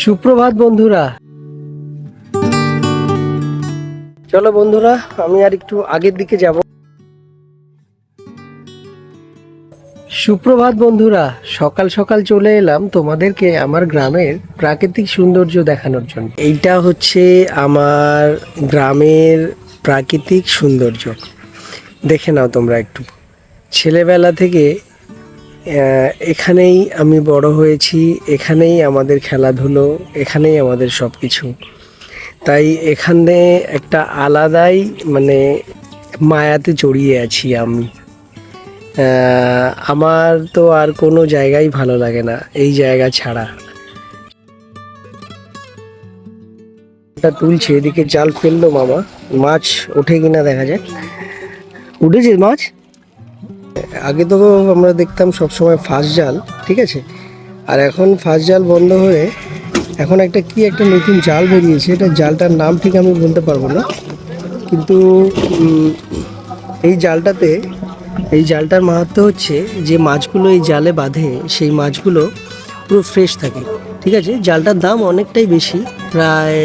সুপ্রভাত বন্ধুরা। চলো বন্ধুরা, আমি আর একটু আগের দিকে যাব। সুপ্রভাত বন্ধুরা, সকাল সকাল চলে এলাম তোমাদেরকে আমার গ্রামের প্রাকৃতিক সৌন্দর্য দেখানোর জন্য। এইটা হচ্ছে আমার গ্রামের প্রাকৃতিক সৌন্দর্য। দেখে নাও তোমরা একটু। ছেলেবেলা থেকে এখানেই আমি বড় হয়েছি, এখানেই আমাদের খেলাধুলো, এখানেই আমাদের সব কিছু তাই এখানে একটা আলাদাই মানে মায়াতে জড়িয়ে আছি আমি। আমার তো আর কোনো জায়গাই ভালো লাগে না, এই জায়গা ছাড়া। তুলছে, এদিকে জাল ফেলল মামা, মাছ ওঠে কিনা দেখা যায় উঠেছে মাছ? আগে তো আমরা দেখতাম সবসময় ফার্স্ট জাল, ঠিক আছে? আর এখন ফার্স্ট জাল বন্ধ হয়ে এখন একটা কি একটা নতুন জাল বেরিয়েছে, এটা জালটার নাম ঠিক আমি বলতে পারব না। কিন্তু এই জালটাতে, এই জালটার মাহাত্ম হচ্ছে যে মাছগুলো এই জালে বাঁধে, সেই মাছগুলো পুরো ফ্রেশ থাকে, ঠিক আছে? জালটার দাম অনেকটাই বেশি, প্রায়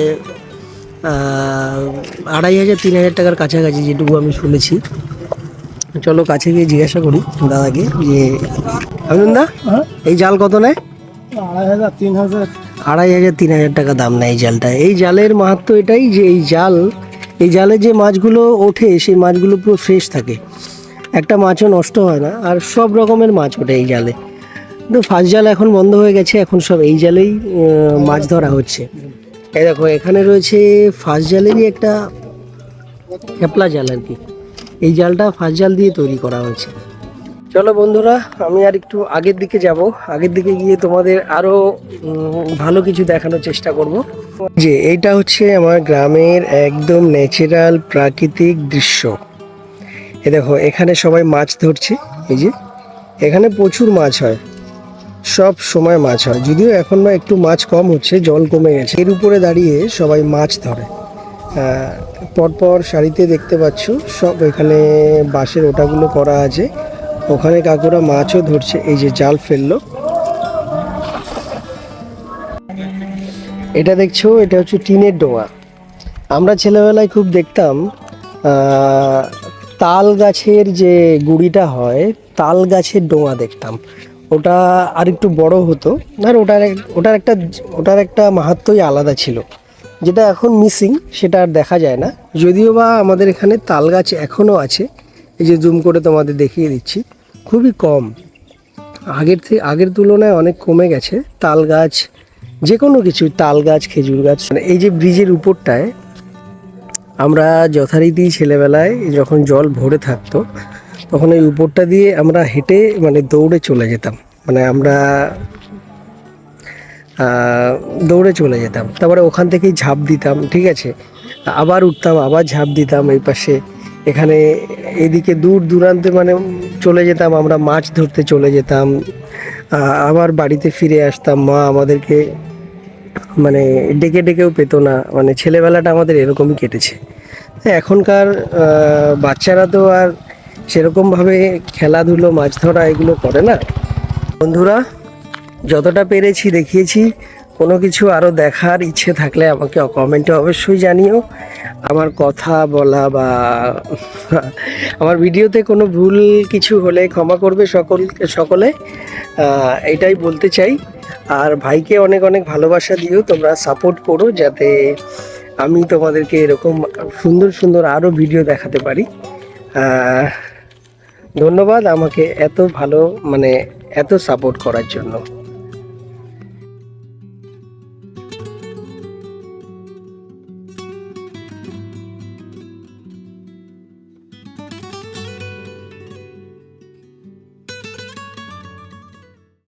আড়াই হাজার, তিন হাজার টাকার কাছাকাছি যেটুকু আমি শুনেছি। চলো কাছে গিয়ে জিজ্ঞাসা করি দাদাকে যে অভিনন্দন দা এই জাল কত নেয়? আড়াই হাজার তিন হাজার। আড়াই হাজার তিন হাজার টাকা দাম নেয় এই জালটা। এই জালের মাহাত্ম এটাই যে এই জাল এই জালে যে মাছগুলো ওঠে সেই মাছগুলো পুরো ফ্রেশ থাকে। একটা মাছও নষ্ট হয় না আর সব রকমের মাছ ওঠে এই জালে। কিন্তু ফার্স্ট জাল এখন বন্ধ হয়ে গেছে এখন সব এই জালেই মাছ ধরা হচ্ছে। এই দেখো এখানে রয়েছে ফার্স্ট জালেরই একটা খেপলা জাল আর কি। এই জালটা ফার্স্ট জাল দিয়ে তৈরি করা হয়েছে। চলো বন্ধুরা, আমি আর একটু আগের দিকে যাব। আগের দিকে গিয়ে তোমাদের আরও ভালো কিছু দেখানোর চেষ্টা করব। যে এইটা হচ্ছে আমার গ্রামের একদম ন্যাচারাল প্রাকৃতিক দৃশ্য। এ দেখো, এখানে সবাই মাছ ধরছে, এই যে। এখানে প্রচুর মাছ হয়। সব সময় মাছ হয়। যদিও এখন না একটু মাছ কম হচ্ছে, জল কমে গেছে। এর উপরে দাঁড়িয়ে সবাই মাছ ধরে। পরপর সারিতে দেখতে পাচ্ছ, সব এখানে বাঁশের ওটাগুলো করা আছে। ওখানে কাকুরা মাছও ধরছে, এই যে জাল ফেলল। এটা দেখছ, এটা হচ্ছে টিনের ডোঙা। আমরা ছেলেবেলায় খুব দেখতাম তাল গাছের যে গুড়িটা হয়, তাল গাছের ডোঙা দেখতাম। ওটা আর একটু বড় হতো, আর ওটার ওটার একটা ওটার একটা মাহাত্মই আলাদা ছিল। যেটা এখন মিসিং সেটা আর দেখা যায় না। যদিও বা আমাদের এখানে তাল গাছ এখনও আছে, এই যে জুম করে তোমাদের দেখিয়ে দিচ্ছি, খুবই কম। আগের থেকে আগের তুলনায় অনেক কমে গেছে। তাল গাছ যে কোনো কিছু, তাল গাছ, খেজুর গাছ মানে এই যে ব্রিজের উপরটায়, আমরা যথারীতি ছেলেবেলায় যখন জল ভরে থাকতো, তখন এই উপরটা দিয়ে আমরা হেঁটে মানে দৌড়ে চলে যেতাম। মানে আমরা দৌড়ে চলে যেতাম। তারপরে ওখান থেকেই ঝাঁপ দিতাম, ঠিক আছে? আবার উঠতাম, আবার ঝাঁপ দিতাম এই পাশে। এখানে এদিকে দূর দূরান্তে মানে চলে যেতাম, আমরা মাছ ধরতে চলে যেতাম। আবার বাড়িতে ফিরে আসতাম, মা আমাদেরকে মানে ডেকে ডেকেও পেতো না। মানে ছেলেবেলাটা আমাদের এরকমই কেটেছে। এখনকার বাচ্চারা তো আর সেরকমভাবে খেলাধুলো, মাছ ধরা এগুলো করে না। বন্ধুরা যতটা পেরেছি, দেখিয়েছি। কোনো কিছু আরও দেখার ইচ্ছে থাকলে আমাকে কমেন্টে অবশ্যই জানিও। আমার কথা বলা বা আমার ভিডিওতে কোনো ভুল কিছু হলে ক্ষমা করবে সকল, সকলে। এটাই বলতে চাই। আর ভাইকে অনেক অনেক ভালোবাসা দিও, তোমরা সাপোর্ট করো যাতে আমি তোমাদেরকে এরকম সুন্দর সুন্দর আরও ভিডিও দেখাতে পারি। ধন্যবাদ আমাকে এত ভালো মানে এত সাপোর্ট করার জন্য।